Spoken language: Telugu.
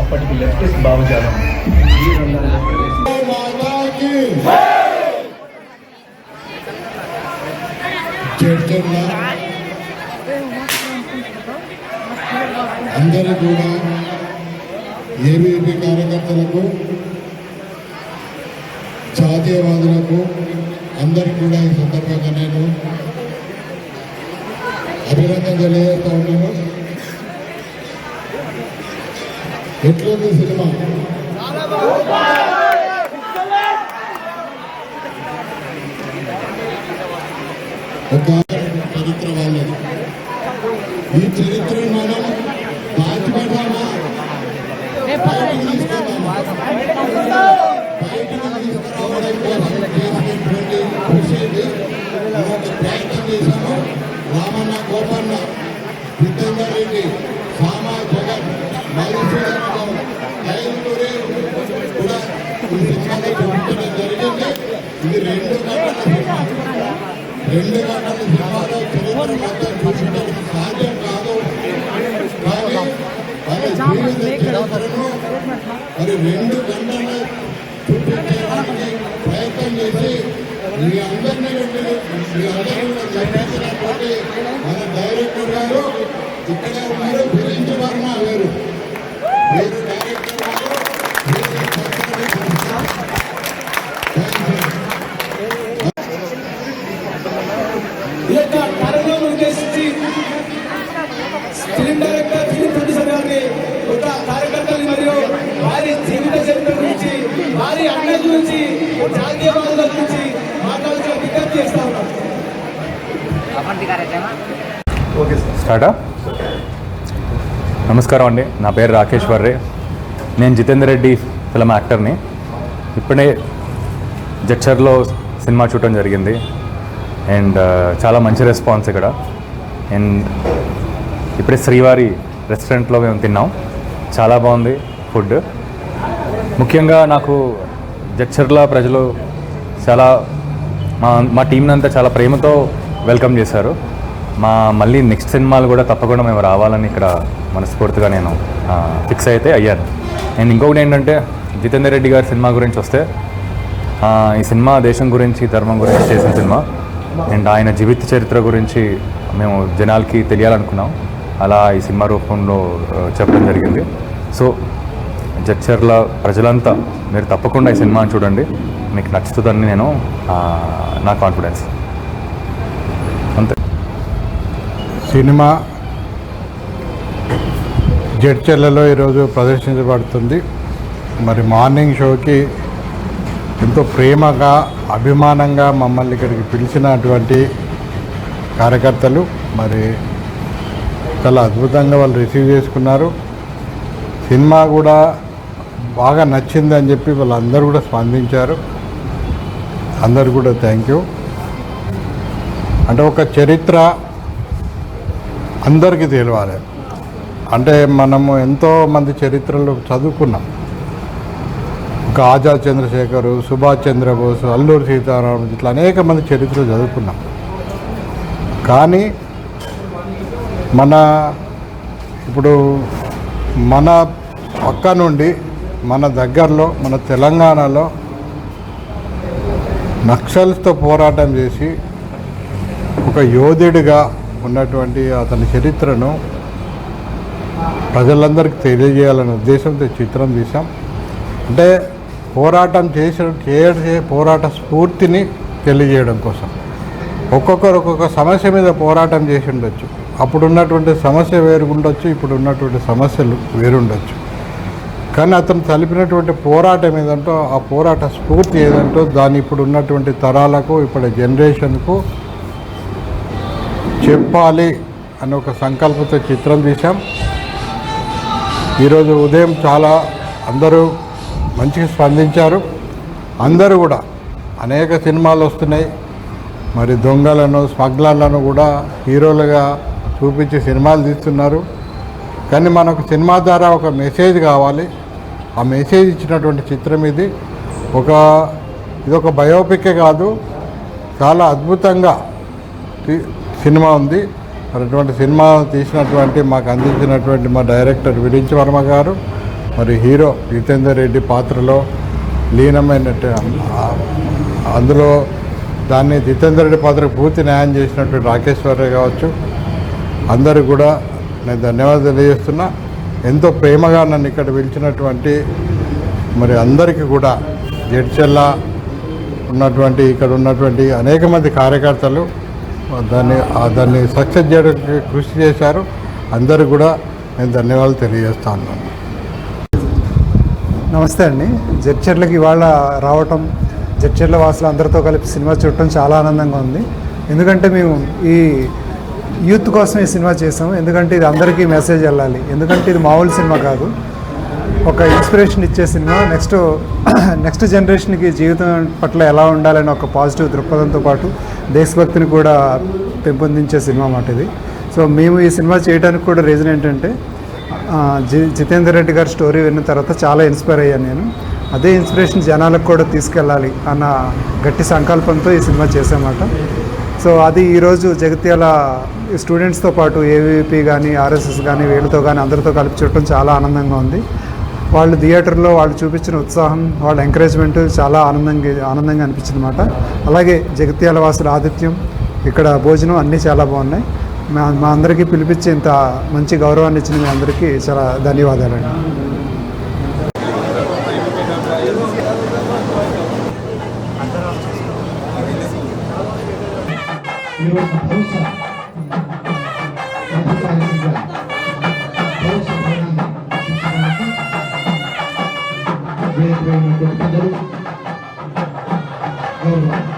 అప్పటికి లెఫ్టిస్ట్ భావజాలం ఈ రంగాల్లో ప్రవేశించింది. అందరూ కూడా ఏబీపీ కార్యకర్తలకు జాతీయవాదులకు అందరికీ కూడా ఈ సందర్భంగా నేను అభినందన తెలియజేస్తా ఉన్నాను. ఎట్లుంది సినిమా? ఒక చరిత్ర వాళ్ళది. ఈ చరిత్రను మనం దాచిపెట్టామా బయటికి తీసుకెళ్దామా బయటికి తీసుకురావడం కోసం చేసినటువంటి కృషి ఇది. మనం ఒక ప్రయత్నం చేశాము రామన్న గోపన్న విద్యందర్ రెడ్డి సామా జగన్ మధుసూదన్ గౌడ్, ఐదుగురి కూడా ఈ సినిమాలో చూపించడం జరిగింది ఇది రెండు గంటల సినిమా రెండు గంటల సినిమాలో చరిత్ర మొత్తం చూపించడం సాధ్యం కాదు కానీ వారి జీవిత చరిత్రను మరి రెండు గంటలు చూపించడానికి ప్రయత్నం చేసి మీ అందరినీ మీ అందరూ కూడా గమనించినటువంటి మన డైరెక్టర్ గారు ఇక్కడే ఉన్నారు గురించి వర్మ వేరు అన్న గురించి జాతీయవాదుల గురించి మాట్లాడుతూ విజ్ఞప్తి చేస్తా ఉన్నాం. స్టార్టా నమస్కారం అండి. నా పేరు రాకేష్ వర్రే. నేను జితేందర్ రెడ్డి ఫిలం యాక్టర్ని. ఇప్పుడే జడ్చర్లో సినిమా చూడటం జరిగింది. అండ్ చాలా మంచి రెస్పాన్స్ ఇక్కడ. అండ్ ఇప్పుడే శ్రీవారి రెస్టారెంట్లో మేము తిన్నాం. చాలా బాగుంది ఫుడ్. ముఖ్యంగా నాకు జడ్చర్ల ప్రజలు చాలా మా మా టీంని అంతా చాలా ప్రేమతో వెల్కమ్ చేశారు. మా మళ్ళీ నెక్స్ట్ సినిమాలు కూడా తప్పకుండా మేము రావాలని ఇక్కడ మనస్ఫూర్తిగా నేను ఫిక్స్ అయితే అయ్యాను. అండ్ ఇంకొకటి ఏంటంటే జితేందర్ రెడ్డి గారి సినిమా గురించి వస్తే ఈ సినిమా దేశం గురించి ధర్మం గురించి చేసిన సినిమా. అండ్ ఆయన జీవిత చరిత్ర గురించి మేము జనాలకి తెలియాలనుకున్నాం. అలా ఈ సినిమా రూపంలో చెప్పడం జరిగింది. సో జడ్చర్ల ప్రజలంతా మీరు తప్పకుండా ఈ సినిమాని చూడండి. మీకు నచ్చుతుందని నేను నా కాన్ఫిడెన్స్ అంతే. సినిమా జడ్చర్లలో ఈరోజు ప్రదర్శించబడుతుంది. మరి మార్నింగ్ షోకి ఎంతో ప్రేమగా అభిమానంగా మమ్మల్ని ఇక్కడికి పిలిచినటువంటి కార్యకర్తలు మరి చాలా అద్భుతంగా వాళ్ళు రిసీవ్ చేసుకున్నారు. సినిమా కూడా బాగా నచ్చింది అని చెప్పి వాళ్ళందరూ కూడా స్పందించారు. అందరు కూడా థ్యాంక్ యూ అంటే ఒక చరిత్ర అందరికీ తెలియాలి అంటే మనము ఎంతో మంది చరిత్రలు చదువుకున్నాం. ఒక ఆజాద్ చంద్రశేఖరు సుభాష్ చంద్రబోస్ అల్లూరి సీతారాం ఇట్లా అనేక మంది చరిత్రలు చదువుకున్నాం. కానీ మన ఇప్పుడు మన పక్క నుండి మన దగ్గరలో మన తెలంగాణలో నక్సల్స్తో పోరాటం చేసి ఒక యోధుడిగా ఉన్నటువంటి అతని చరిత్రను ప్రజలందరికీ తెలియజేయాలనే ఉద్దేశంతో చిత్రం తీసాం అంటే పోరాటం చేసిన చేసే పోరాట స్ఫూర్తిని తెలియజేయడం కోసం. ఒక్కొక్కరు ఒక్కొక్క సమస్య మీద పోరాటం చేసి ఉండొచ్చు. అప్పుడు ఉన్నటువంటి సమస్య వేరుగుండొచ్చు ఇప్పుడు ఉన్నటువంటి సమస్యలు వేరుండొచ్చు కానీ అతను తలిపినటువంటి పోరాటం ఏదంటో ఆ పోరాట స్ఫూర్తి ఏదంటో దాన్ని ఇప్పుడు ఉన్నటువంటి తరాలకు ఇప్పుడు జనరేషన్కు చెప్పాలి అని ఒక సంకల్పంతో చిత్రం తీసాం ఈరోజు ఉదయం చాలా అందరూ మంచిగా స్పందించారు. అందరూ కూడా అనేక సినిమాలు వస్తున్నాయి. మరి దొంగలను స్మగ్లర్లను కూడా హీరోలుగా చూపించి సినిమాలు తీస్తున్నారు. కానీ మనకు సినిమా ద్వారా ఒక మెసేజ్ కావాలి. ఆ మెసేజ్ ఇచ్చినటువంటి చిత్రం ఇది. ఒక ఇది ఒక బయోపికే కాదు చాలా అద్భుతంగా సినిమా ఉంది. మరి అటువంటి సినిమా తీసినటువంటి మాకు అందించినటువంటి మా డైరెక్టర్ విడించి వర్మ గారు మరి హీరో జితేందర్ రెడ్డి పాత్రలో లీనమైన అందులో దాన్ని జితేందర్ రెడ్డి పాత్రకు పూర్తి న్యాయం చేసినటువంటి రాకేశ్వరరావు కావచ్చు. అందరూ కూడా నేను ధన్యవాదాలు తెలియజేస్తున్నా. ఎంతో ప్రేమగా నన్ను ఇక్కడ పిలిచినటువంటి మరి అందరికీ కూడా జడ్చెల్ల ఉన్నటువంటి ఇక్కడ ఉన్నటువంటి అనేక మంది కార్యకర్తలు దాన్ని దాన్ని సక్సెస్ చేయడానికి కృషి చేశారు. అందరూ కూడా నేను ధన్యవాదాలు తెలియజేస్తా ఉన్నాను నమస్తే అండి. జడ్చెర్లకి ఇవాళ రావటం జడ్చెర్ల వాసులు అందరితో కలిపి సినిమా చూడటం చాలా ఆనందంగా ఉంది. ఎందుకంటే మేము ఈ యూత్ కోసం ఈ సినిమా చేసాము ఎందుకంటే ఇది అందరికీ మెసేజ్ వెళ్ళాలి. ఎందుకంటే ఇది మామూలు సినిమా కాదు. ఒక ఇన్స్పిరేషన్ ఇచ్చే సినిమా. నెక్స్ట్ నెక్స్ట్ జనరేషన్కి జీవితం పట్ల ఎలా ఉండాలని ఒక పాజిటివ్ దృక్పథంతో పాటు దేశభక్తిని కూడా పెంపొందించే సినిమా మాట ఇది. సో మేము ఈ సినిమా చేయడానికి కూడా రీజన్ ఏంటంటే జి జితేందర్ రెడ్డి గారి స్టోరీ విన్న తర్వాత చాలా ఇన్స్పైర్ అయ్యాను నేను. అదే ఇన్స్పిరేషన్ జనాలకు కూడా తీసుకెళ్ళాలి అన్న గట్టి సంకల్పంతో ఈ సినిమా చేసామాట సో అది ఈరోజు జగిత్యాల స్టూడెంట్స్తో పాటు ఏవీపీ కానీ ఆర్ఎస్ఎస్ కానీ వీళ్ళతో కానీ అందరితో కలిపి చూడటం చాలా ఆనందంగా ఉంది. వాళ్ళు థియేటర్లో వాళ్ళు చూపించిన ఉత్సాహం వాళ్ళ ఎంకరేజ్మెంట్ చాలా ఆనందంగా ఆనందంగా అనిపించింది అనమాట అలాగే జగిత్యాల వాసుల ఆతిథ్యం ఇక్కడ భోజనం అన్నీ చాలా బాగున్నాయి. మా మా అందరికీ పిలిపించి ఇంత మంచి గౌరవాన్ని ఇచ్చిన మీ అందరికీ చాలా ధన్యవాదాలండి. ఈరోజు భరోసా ప్రభుత్వానికి భరోసా భవనాన్ని వేరు వేరు ప్రజలు గౌరవం